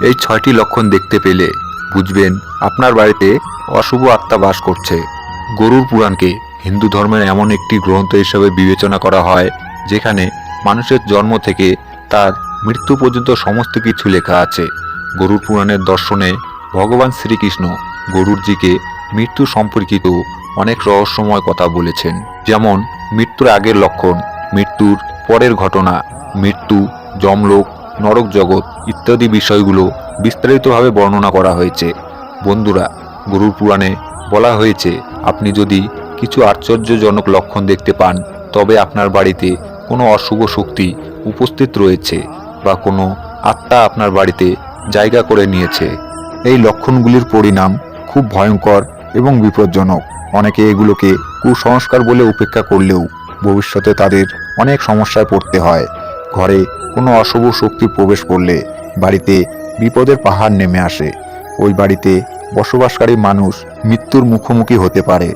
এই ছয়টি লক্ষণ দেখতে পেলে, বুঝবেন আপনার বাড়িতে অশুভ আত্মা বাস করছে। গরুর পুরাণকে হিন্দু ধর্মের এমন একটি গ্রন্থ হিসেবে বিবেচনা করা হয়, যেখানে মানুষের জন্ম থেকে তার মৃত্যু পর্যন্ত সমস্ত কিছু লেখা আছে। গরুর পুরাণের দর্শনে ভগবান শ্রীকৃষ্ণ গরুরজিকে মৃত্যু সম্পর্কিত অনেক রহস্যময় কথা বলেছেন। যেমন, মৃত্যুর আগের লক্ষণ, মৃত্যুর পরের ঘটনা, মৃত্যু, যমলোক, নরক জগৎ ইত্যাদি বিষয়গুলো বিস্তারিতভাবে বর্ণনা করা হয়েছে। বন্ধুরা, গরুর পুরাণে বলা হয়েছে, আপনি যদি কিছু আশ্চর্যজনক লক্ষণ দেখতে পান, তবে আপনার বাড়িতে কোনো অশুভ শক্তি উপস্থিত রয়েছে বা কোনো আত্মা আপনার বাড়িতে জায়গা করে নিয়েছে। এই লক্ষণগুলির পরিণাম খুব ভয়ঙ্কর এবং বিপজ্জনক। অনেকে এগুলোকে কুসংস্কার বলে উপেক্ষা করলেও ভবিষ্যতে তাদের অনেক সমস্যায় পড়তে হয়। ঘরে কোনো অশুভ শক্তি প্রবেশ করলে বাড়িতে বিপদের পাহাড় নেমে আসে। ওই বাড়িতে বসবাসকারী মানুষ মৃত্যুর মুখোমুখি হতে পারে।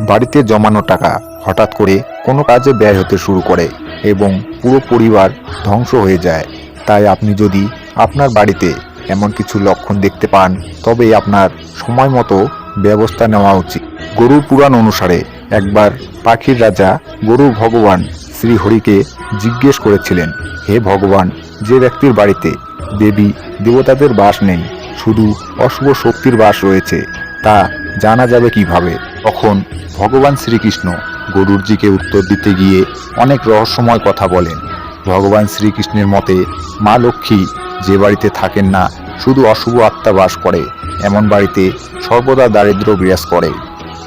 বাড়িতে জমানো টাকা হঠাৎ করে কোনো কাজে ব্যয় হতে শুরু করে এবং পুরো পরিবার ধ্বংস হয়ে যায়। তাই আপনি যদি আপনার বাড়িতে এমন কিছু লক্ষণ দেখতে পান তবে আপনার সময় মতো ব্যবস্থা নেওয়া উচিত। গরুর পুরাণ অনুসারে একবার পাখির রাজা গরু ভগবান শ্রীহরিকে জিজ্ঞেস করেছিলেন, হে ভগবান, যে ব্যক্তির বাড়িতে দেবী দেবতাদের বাস নেই, শুধু অশুভ শক্তির বাস রয়েছে। তা জানা যাবে কীভাবে? তখন ভগবান শ্রীকৃষ্ণ গরুরজিকে উত্তর দিতে গিয়ে অনেক রহস্যময় কথা বলেন। ভগবান শ্রীকৃষ্ণের মতে, মা লক্ষ্মী যে বাড়িতে থাকেন না, শুধু অশুভ আত্মা বাস করে, এমন বাড়িতে সর্বদা দারিদ্র বিরাজ করে।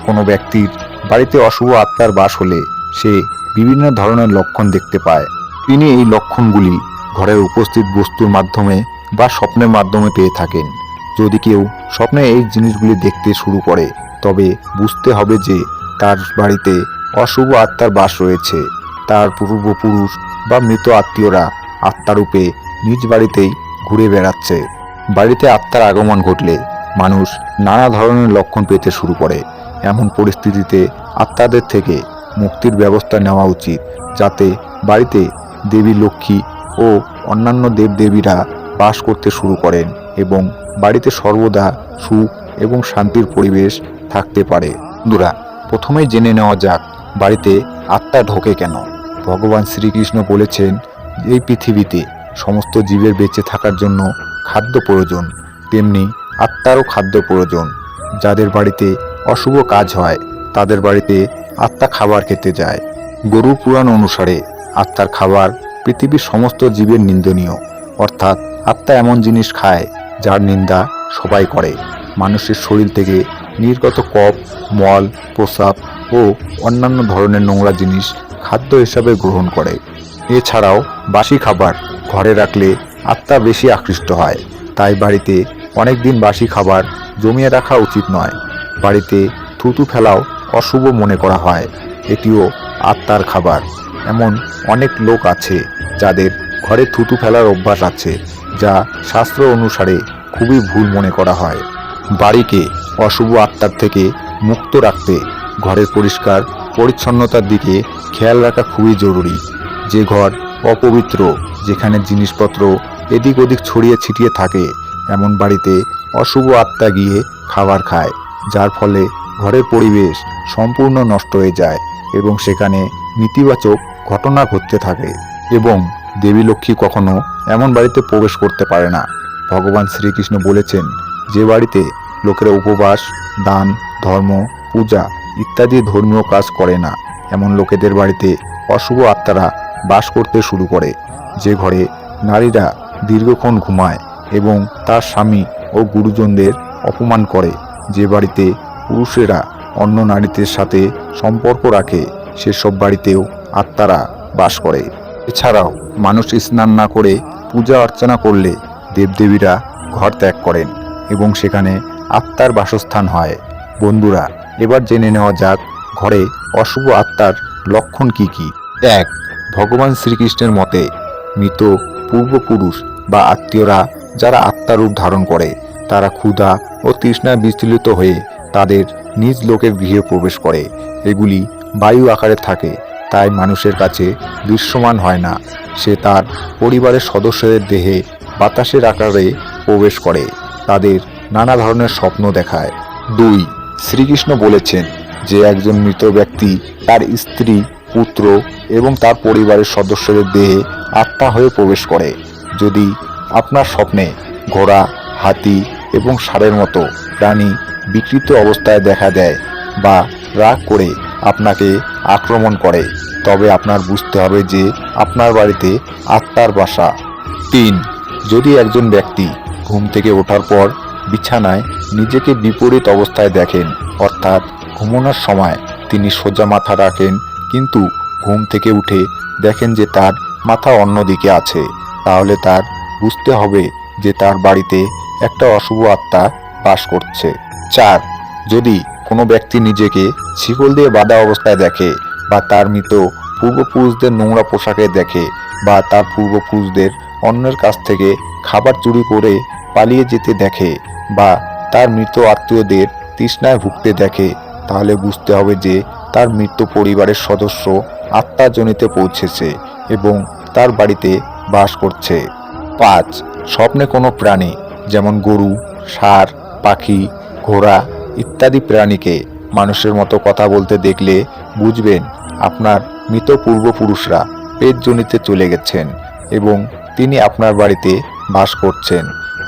কোনো ব্যক্তির বাড়িতে অশুভ আত্মার বাস হলে সে বিভিন্ন ধরনের লক্ষণ দেখতে পায়। তিনি এই লক্ষণগুলি ঘরের উপস্থিত বস্তুর মাধ্যমে বা স্বপ্নের মাধ্যমে পেয়ে থাকেন। যদি কেউ স্বপ্নে এই জিনিসগুলি দেখতে শুরু করে, তবে বুঝতে হবে যে তার বাড়িতে অশুভ আত্মার বাস রয়েছে। তার পূর্বপুরুষ বা মৃত আত্মীয়রা আত্মারূপে নিজ বাড়িতেই ঘুরে বেড়াচ্ছে। বাড়িতে আত্মার আগমন ঘটলে মানুষ নানা ধরনের লক্ষণ পেতে শুরু করে। এমন পরিস্থিতিতে আত্মাদের থেকে মুক্তির ব্যবস্থা নেওয়া উচিত, যাতে বাড়িতে দেবী লক্ষ্মী ও অন্যান্য দেবদেবীরা বাস করতে শুরু করেন এবং বাড়িতে সর্বদা সুখ এবং শান্তির পরিবেশ থাকতে পারে। বন্ধুরা, প্রথমেই জেনে নেওয়া যাক বাড়িতে আত্মা ঢোকে কেন। ভগবান শ্রীকৃষ্ণ বলেছেন, এই পৃথিবীতে সমস্ত জীবের বেঁচে থাকার জন্য খাদ্য প্রয়োজন, তেমনি আত্মারও খাদ্য প্রয়োজন। যাদের বাড়িতে অশুভ কাজ হয়, তাদের বাড়িতে আত্মা খাবার খেতে যায়। গরু পুরাণ অনুসারে আত্মার খাবার পৃথিবীর সমস্ত জীবের নিন্দনীয়। অর্থাৎ আত্মা এমন জিনিস খায়, যার নিন্দা সবাই করে। মানুষের শরীর থেকে নির্গত কপ মল, প্রস্রাব ও অন্যান্য ধরনের নোংরা জিনিস খাদ্য হিসাবে গ্রহণ করে। এছাড়াও বাসি খাবার ঘরে রাখলে আত্মা বেশি আকৃষ্ট হয়। তাই বাড়িতে অনেক দিন বাসি খাবার জমিয়ে রাখা উচিত নয়। বাড়িতে থুতু ফেলাও অশুভ মনে করা হয়। এটিও আত্মার খাবার। এমন অনেক লোক আছে যাদের ঘরে থুতু ফেলার অভ্যাস আছে, যা শাস্ত্র অনুসারে খুবই ভুল মনে করা হয়। বাড়িকে অশুভ আত্মার থেকে মুক্ত রাখতে ঘরের পরিষ্কার, পরিচ্ছন্নতার দিকে খেয়াল রাখা খুবই জরুরি। যে ঘর অপবিত্র, যেখানে জিনিসপত্র এদিক ওদিক ছড়িয়ে ছিটিয়ে থাকে, এমন বাড়িতে অশুভ আত্মা গিয়ে খাবার খায়, যার ফলে ঘরের পরিবেশ সম্পূর্ণ নষ্ট হয়ে যায় এবং সেখানে নেতিবাচক ঘটনা ঘটতে থাকে। এবং দেবী লক্ষ্মী কখনো এমন বাড়িতে প্রবেশ করতে পারে না। ভগবান শ্রীকৃষ্ণ বলেছেন, যে বাড়িতে লোকেরা উপবাস, দান, ধর্ম, পূজা ইত্যাদি ধর্মীয় কাজ করে না, এমন লোকেদের বাড়িতে অশুভ আত্মারা বাস করতে শুরু করে। যে ঘরে নারীরা দীর্ঘক্ষণ ঘুমায় এবং তার স্বামী ও গুরুজনদের অপমান করে, যে বাড়িতে পুরুষেরা অন্য নারীদের সাথে সম্পর্ক রাখে, সেসব বাড়িতেও আত্মারা বাস করে। এছাড়াও মানুষ স্নান না করে পূজা অর্চনা করলে দেবদেবীরা ঘর ত্যাগ করেন এবং সেখানে আত্মার বাসস্থান হয়। বন্ধুরা, এবার জেনে নেওয়া যাক ঘরে অশুভ আত্মার লক্ষণ কি কি। এক, ভগবান শ্রীকৃষ্ণের মতে মৃত পূর্বপুরুষ বা আত্মীয়রা যারা আত্মারূপ ধারণ করে, তারা ক্ষুধা ও তৃষ্ণায় বিচলিত হয়ে তাদের নিজ লোকের গৃহে প্রবেশ করে। এগুলি বায়ু আকারে থাকে তাই মানুষের কাছে দৃশ্যমান হয় না। সে তার পরিবারের সদস্যদের দেহে বাতাসের আকারে প্রবেশ করে, তাদের নানা ধরনের স্বপ্ন দেখায়। দুই, শ্রীকৃষ্ণ বলেছেন যে একজন মৃত ব্যক্তি তার স্ত্রী, পুত্র এবং তার পরিবারের সদস্যদের দেহে আত্মা হয়ে প্রবেশ করে। যদি আপনার স্বপ্নে ঘোড়া, হাতি এবং ষাঁড়ের মতো প্রাণী বিকৃত অবস্থায় দেখা দেয় বা রাগ করে আপনাকে আক্রমণ করে। তবে আপনার বুঝতে হবে যে আপনার বাড়িতে আত্মার বাসা। তিন, যদি একজন ব্যক্তি ঘুম থেকে ওঠার পর বিছানায় নিজেকে বিপরীত অবস্থায় দেখেন, অর্থাৎ ঘুমানোর সময় তিনি সোজা মাথা রাখেন, কিন্তু ঘুম থেকে উঠে দেখেন যে তার মাথা অন্যদিকে আছে, তাহলে তার বুঝতে হবে যে তার বাড়িতে একটা অশুভ আত্মা বাস করছে। চার, যদি কোনো ব্যক্তি নিজেকে শিকল দিয়ে বাঁধা অবস্থায় দেখে বা তার মৃত পূর্বপুরুষদের নোংরা পোশাকে দেখে বা তার পূর্বপুরুষদের অন্যের কাছ থেকে খাবার চুরি করে পালিয়ে যেতে দেখে বা তার মৃত আত্মীয়দের তৃষ্ণায় ভুগতে দেখে, তাহলে বুঝতে হবে যে তার মৃত পরিবারের সদস্য আত্মাজনিতে পৌঁছেছে এবং তার বাড়িতে বাস করছে। পাঁচ, স্বপ্নে কোনো প্রাণী, যেমন গরু ষাঁড় পাখি, ঘোড়া ইত্যাদি প্রাণীকে মানুষের মতো কথা বলতে দেখলে বুঝবেন আপনার মৃত পূর্বপুরুষরা পেটজনিতে চলে গেছেন এবং তিনি আপনার বাড়িতে বাস করছেন।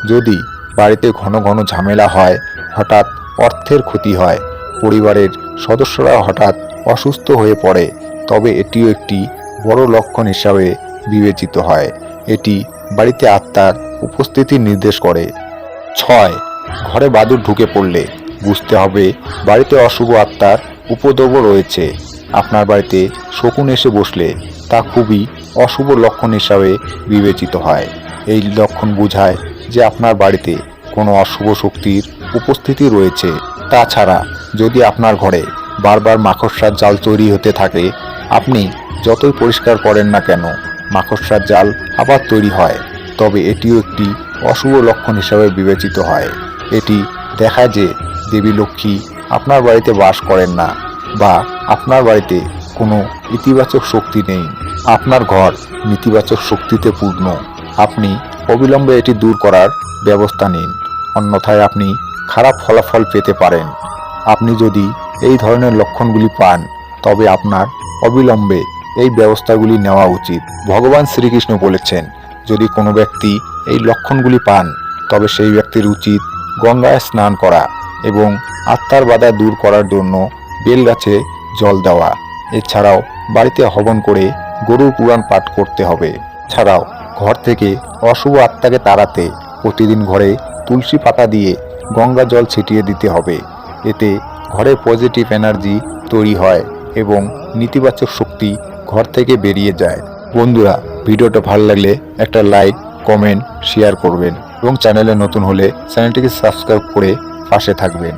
যদি বাড়িতে ঘন ঘন ঝামেলা হয়, হঠাৎ অর্থের ক্ষতি হয়, পরিবারের সদস্যরা হঠাৎ অসুস্থ হয়ে পড়ে, তবে এটিও একটি বড় লক্ষণ হিসাবে বিবেচিত হয়। এটি বাড়িতে আত্মার উপস্থিতি নির্দেশ করে। ছয়, ঘরে বাদুর ঢুকে পড়লে বুঝতে হবে, বাড়িতে অশুভ আত্মার উপদ্রব রয়েছে। আপনার বাড়িতে শকুন এসে বসলে তা খুবই অশুভ লক্ষণ হিসাবে বিবেচিত হয়। এই লক্ষণ বোঝায় যে আপনার বাড়িতে কোনো অশুভ শক্তির উপস্থিতি রয়েছে। তাছাড়া যদি আপনার ঘরে বারবার মাকড়সার জাল তৈরি হতে থাকে, আপনি যতই পরিষ্কার করেন না কেন, মাকড়সার জাল আবার তৈরি হয়। তবে এটিও একটি অশুভ লক্ষণ হিসাবে বিবেচিত হয়। এটি দেখায় যে দেবী লক্ষ্মী আপনার বাড়িতে বাস করেন না বা আপনার বাড়িতে কোনো ইতিবাচক শক্তি নেই। আপনার ঘর নেতিবাচক শক্তিতে পূর্ণ। আপনি অবিলম্বে এটি দূর করার ব্যবস্থা নিন। অন্যথায় আপনি খারাপ ফলাফল পেতে পারেন। আপনি যদি এই ধরনের লক্ষণগুলি পান, তবে আপনার অবিলম্বে এই ব্যবস্থাগুলি নেওয়া উচিত। ভগবান শ্রীকৃষ্ণ বলেছেন, যদি কোনো ব্যক্তি এই লক্ষণগুলি পান, তবে সেই ব্যক্তির উচিত গঙ্গায় স্নান করা। এবং আত্মার বাধা দূর করার জন্য বেল গাছে জল দেওয়া। এছাড়াও বাড়িতে হবন করে গরুর পুরাণ পাঠ করতে হবে। ছাড়াও ঘর থেকে অশুভ আত্মাকে তাড়াতে প্রতিদিন ঘরে তুলসী পাতা দিয়ে গঙ্গা জল ছিটিয়ে দিতে হবে। এতে ঘরে পজিটিভ এনার্জি তৈরি হয় এবং নেতিবাচক শক্তি ঘর থেকে বেরিয়ে যায়। বন্ধুরা, ভিডিওটা ভালো লাগলে একটা লাইক কমেন্ট শেয়ার করবেন এবং চ্যানেলে নতুন হলে চ্যানেলটিকে সাবস্ক্রাইব করে পাশে থাকবেন।